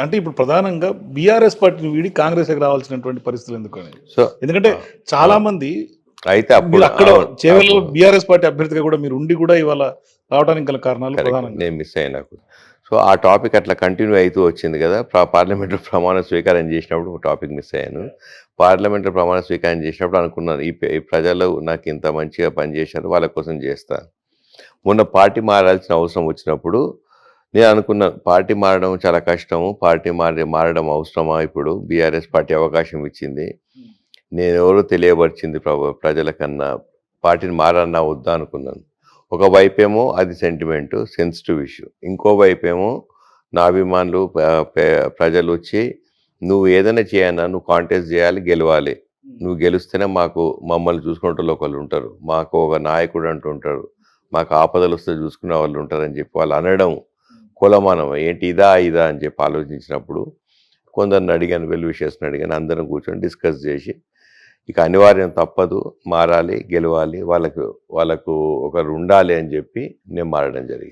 అంటే ఇప్పుడు ప్రధానంగా బీఆర్ఎస్ పార్టీని వీడి కాంగ్రెస్ రావాల్సినటువంటి పరిస్థితులు ఎందుకు సో ఎందుకంటే చాలా మంది అయితే అప్పుడు అక్కడ అప్పుడు. బీఆర్ఎస్ పార్టీ అభ్యర్థిగా కూడా మీరు ఉండి కూడా ఇవాళ రావడానికి గల కారణాలు. ప్రధానంగా. నేను మిస్ అయినా సో ఆ టాపిక్ అట్లా కంటిన్యూ అవుతూ వచ్చింది కదా. ప్రా- పార్లమెంటరీ ప్రమాణ స్వీకారం చేసినప్పుడు ఒక టాపిక్ మిస్ అయ్యాను. పార్లమెంటరీ ప్రమాణ స్వీకారం చేసినప్పుడు అనుకున్నాను ఈ ప్రజలు నాకు ఇంత మంచిగా పనిచేశారు వాళ్ళ కోసం చేస్తాను మొన్న పార్టీ మారాల్సిన అవసరం వచ్చినప్పుడు నేను అనుకున్నాను పార్టీ మారడం చాలా కష్టము. పార్టీ మారి మారడం అవసరమా ఇప్పుడు? బీఆర్ఎస్ పార్టీ అవకాశం ఇచ్చింది. నేను ఎవరో తెలియపరిచింది ప్రభ ప్రజలకన్నా పార్టీని మారన్నా వద్దా అనుకున్నాను. ఒక వైపేమో అది సెంటిమెంట్ సెన్సిటివ్ ఇష్యూ ఇంకో వైపేమో నా అభిమానులు ప్రజలు వచ్చి నువ్వు ఏదైనా చేయన్నా నువ్వు కాంటెస్ట్ చేయాలి గెలవాలి. నువ్వు గెలిస్తేనే మాకు మమ్మల్ని చూసుకునే ఒకళ్ళు ఉంటారు. మాకు ఒక నాయకుడు అంటూ ఉంటారు. మాకు ఆపదలు వస్తే చూసుకునే వాళ్ళు ఉంటారని చెప్పి వాళ్ళు అనడం కులమానం ఏంటి ఇదా ఇదా అని చెప్పి ఆలోచించినప్పుడు కొందరిని అడిగాను వెల్ విషయస్ని అడిగాను అందరం కూర్చొని డిస్కస్ చేసి ఇక అనివార్యం తప్పదు మారాలి గెలవాలి వాళ్ళకు వాళ్ళకు ఒకరు ఉండాలి అని చెప్పి నేను మారడం జరిగింది.